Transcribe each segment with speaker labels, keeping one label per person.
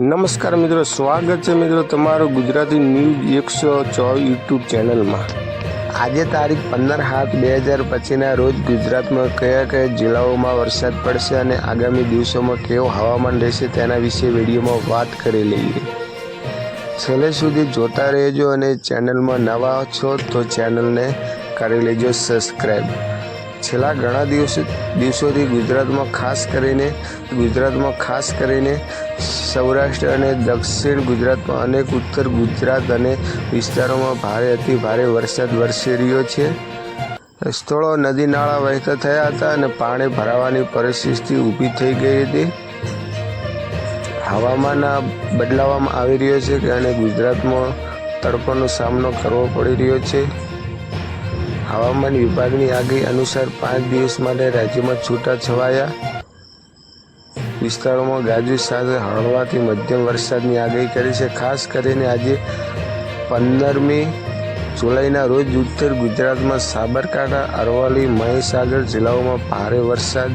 Speaker 1: નમસ્કાર મિત્રો, સ્વાગત છે મિત્રો તમારું ગુજરાતી ન્યૂઝ એકસો છ યુટ્યુબ ચેનલમાં. આજે તારીખ પંદર સાત બે હજાર પછીના રોજ ગુજરાતમાં કયા કયા જિલ્લાઓમાં વરસાદ પડશે અને આગામી દિવસોમાં કેવું હવામાન રહેશે તેના વિશે વિડીયોમાં વાત કરી લઈએ. છેલ્લે સુધી જોતા રહેજો અને ચેનલમાં નવા છો તો ચેનલને કરી લેજો સબસ્ક્રાઈબ છેલ્લા ઘણા દિવસો દિવસોથી ગુજરાતમાં ખાસ કરીને ગુજરાતમાં ખાસ કરીને સૌરાષ્ટ્ર અને દક્ષિણ ગુજરાતમાં અનેક ઉત્તર ગુજરાત અને વિસ્તારોમાં ભારે અતિ ભારે વરસાદ વરસી રહ્યો છે. સ્થળો નદી નાળા વહેતા થયા હતા અને પાણી ભરાવાની પરિસ્થિતિ ઊભી થઈ ગઈ હતી. હવામાન બદલાવવામાં આવી રહ્યો છે અને ગુજરાતમાં તડકોનો સામનો કરવો પડી રહ્યો છે. હવામાન વિભાગની આગાહી અનુસાર પાંચ દિવસ માટે રાજ્યમાં છૂટા છવાયા વિસ્તારોમાં ગાજવીજ સાથે હળવાથી મધ્યમ વરસાદની આગાહી કરી છે. ખાસ કરીને આજે પંદરમી જુલાઈના રોજ ઉત્તર ગુજરાતમાં સાબરકાંઠા, અરવલ્લી, મહીસાગર જિલ્લાઓમાં ભારે વરસાદ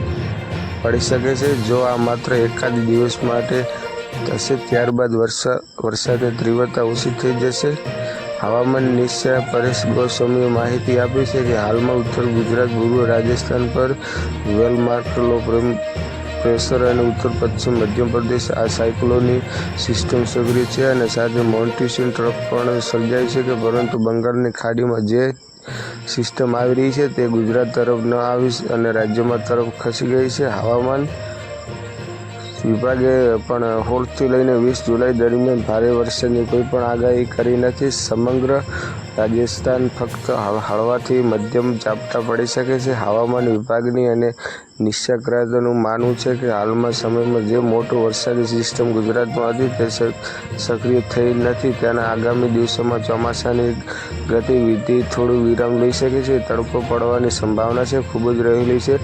Speaker 1: પડી શકે છે. જો આ માત્ર એકાદ દિવસ માટે થશે, ત્યારબાદ વરસાદ વરસાદની તીવ્રતા ઓછી થઈ જશે. હવામાન નિષ્ણાત પરેશ ગોસ્વામીએ માહિતી આપી છે કે હાલમાં ઉત્તર ગુજરાત, પૂર્વ રાજસ્થાન પર વેલમાર્ક લો પ્રેશર અને ઉત્તર, પશ્ચિમ મધ્યપ્રદેશ આ સાયકલોની સિસ્ટમ સક્રિય છે અને સાથે મોન્ટીસન ટ્રફ પણ સર્જાય છે કે પરંતુ બંગાળની ખાડીમાં જે સિસ્ટમ આવી રહી છે તે ગુજરાત તરફ ન આવી અને રાજ્યમાં તરફ ખસી ગઈ છે. હવામાન વિભાગે પણ સોળથી લઈને વીસ જુલાઈ દરમિયાન ભારે વરસાદની કોઈ પણ આગાહી કરી નથી. સમગ્ર રાજસ્થાન ફક્ત હળવાથી મધ્યમ ઝાપટા પડી શકે છે. હવામાન વિભાગની અને નિષ્ણાતોનું માનવું છે કે હાલમાં સમયમાં જે મોટો વરસાદી સિસ્ટમ ગુજરાતમાં હતી તે સક્રિય થઈ નથી. તેના આગામી દિવસોમાં ચોમાસાની ગતિવિધિ થોડું વિરામ લઈ શકે છે. તડકો પડવાની સંભાવના છે. ખૂબ જ રહેલી છે.